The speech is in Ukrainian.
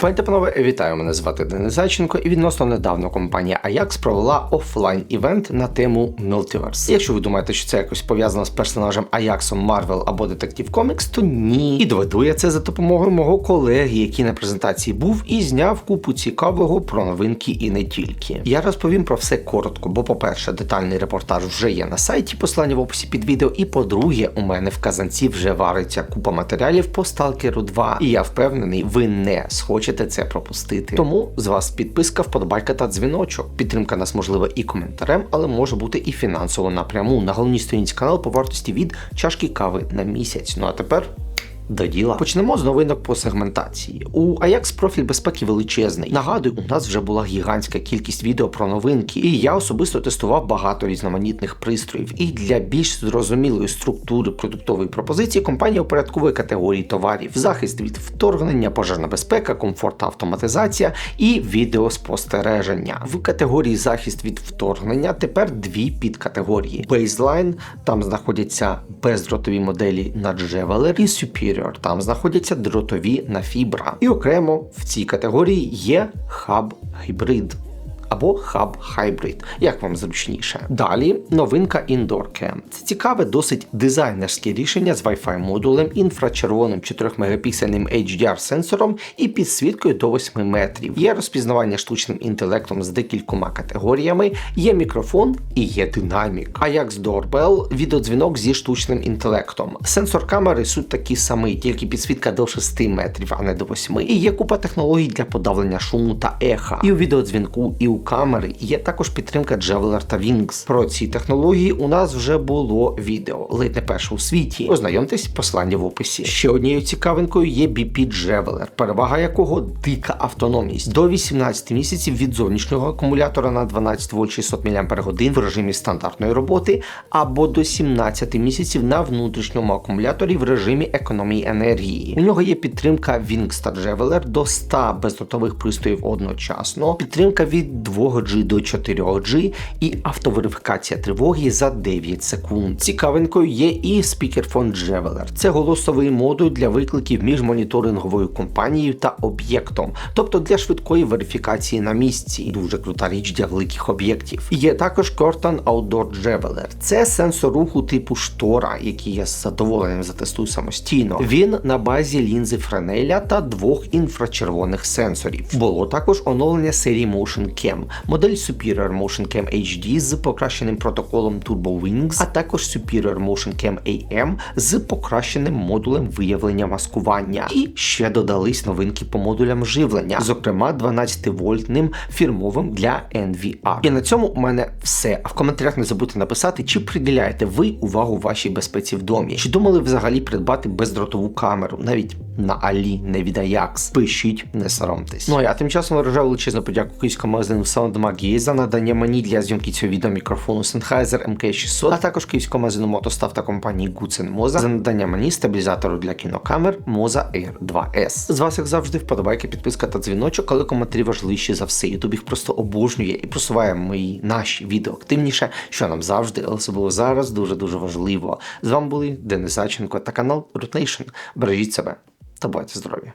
Пані панове, вітаю! Мене звати Денис Зайченко, і відносно недавно компанія Ajax провела офлайн івент на тему Multiverse. Якщо ви думаєте, що це якось пов'язано з персонажем Аяксом Marvel або Detective Comics, то ні. І доведу я це за допомогою мого колеги, який на презентації був і зняв купу цікавого про новинки і не тільки. Я розповім про все коротко, бо, по-перше, детальний репортаж вже є на сайті, послання в описі під відео. І по-друге, у мене в казанці вже вариться купа матеріалів по Stalker 2, і я впевнений, ви не схочете це пропустити. Тому з вас підписка, вподобайка та дзвіночок. Підтримка нас можлива і коментарем, але може бути і фінансово напряму на головній сторінці каналу по вартості від чашки кави на місяць. Ну а тепер. До діла почнемо з новинок по сегментації. У Ajax профіль безпеки величезний. Нагадую, у нас вже була гігантська кількість відео про новинки, і я особисто тестував багато різноманітних пристроїв. І для більш зрозумілої структури продуктової пропозиції компанія упорядковує категорії товарів: захист від вторгнення, пожежна безпека, комфорт та автоматизація і відеоспостереження. В категорії захист від вторгнення тепер дві підкатегорії: Baseline, там знаходяться бездротові моделі на Javeler і Superior, там знаходяться дротові на фібра, І окремо в цій категорії є хаб гібрид. Або Hub Hybrid, як вам зручніше. Далі новинка Indoor Cam. Це цікаве, досить дизайнерське рішення з Wi-Fi модулем, інфрачервоним 4 мегапіксельним HDR сенсором і підсвіткою до 8 метрів. Є розпізнавання штучним інтелектом з декількома категоріями, є мікрофон і є динамік. А як з Doorbell відеодзвінок зі штучним інтелектом. Сенсор камери суть такий самий, тільки підсвітка до 6 метрів, а не до 8. І є купа технологій для подавлення шуму та еха. І у відеодзвінку, і у камери є також підтримка Javeler та Wings. Про ці технології у нас вже було відео, ледь не перше у світі. Ознайомтесь, послання в описі. Ще однією цікавинкою є BP Javeler, перевага якого дика автономність до 18 місяців від зовнішнього акумулятора на 12 вольт 600 мАч в режимі стандартної роботи, або до 17 місяців на внутрішньому акумуляторі в режимі економії енергії. У нього є підтримка Wings та Javeler до 100 бездротових пристроїв одночасно, підтримка від 2G до 4G і автоверифікація тривоги за 9 секунд. Цікавинкою є і спікерфон Javeler. Це голосовий модуль для викликів між моніторинговою компанією та об'єктом, тобто для швидкої верифікації на місці. Дуже крута річ для великих об'єктів. Є також Cortan Outdoor Javeler. Це сенсор руху типу штора, який я з задоволенням затестую самостійно. Він на базі лінзи Френеля та двох інфрачервоних сенсорів. Було також оновлення серії Motion Cam, модель Superior Motion Cam HD з покращеним протоколом Turbo Wings, а також Superior Motion Cam AM з покращеним модулем виявлення маскування. І ще додались новинки по модулям живлення, зокрема 12-вольтним фірмовим для NVR. І на цьому у мене все. А в коментарях не забудьте написати, чи приділяєте ви увагу вашій безпеці в домі, чи думали взагалі придбати бездротову камеру, навіть на Алі, не від Ajax. Пишіть, не соромтесь. Ну а я тим часом виражаю величезну подяку київському магазину SoundMag за надання мені для зйомки цього відео мікрофону Sennheiser MK600, а також київському магазину Мотостав та компанії Gutzen Moza за надання мені стабілізатору для кінокамер Moza Air 2S. З вас, як завжди, вподобайки, підписка та дзвіночок, але коментарі важливіші за все. Ютуб їх просто обожнює і просуває мої наші відео активніше, що нам завжди, але особливо зараз дуже дуже важливо. З вами були Денис Зайченко та канал Root. Бережіть себе та будьте здорові!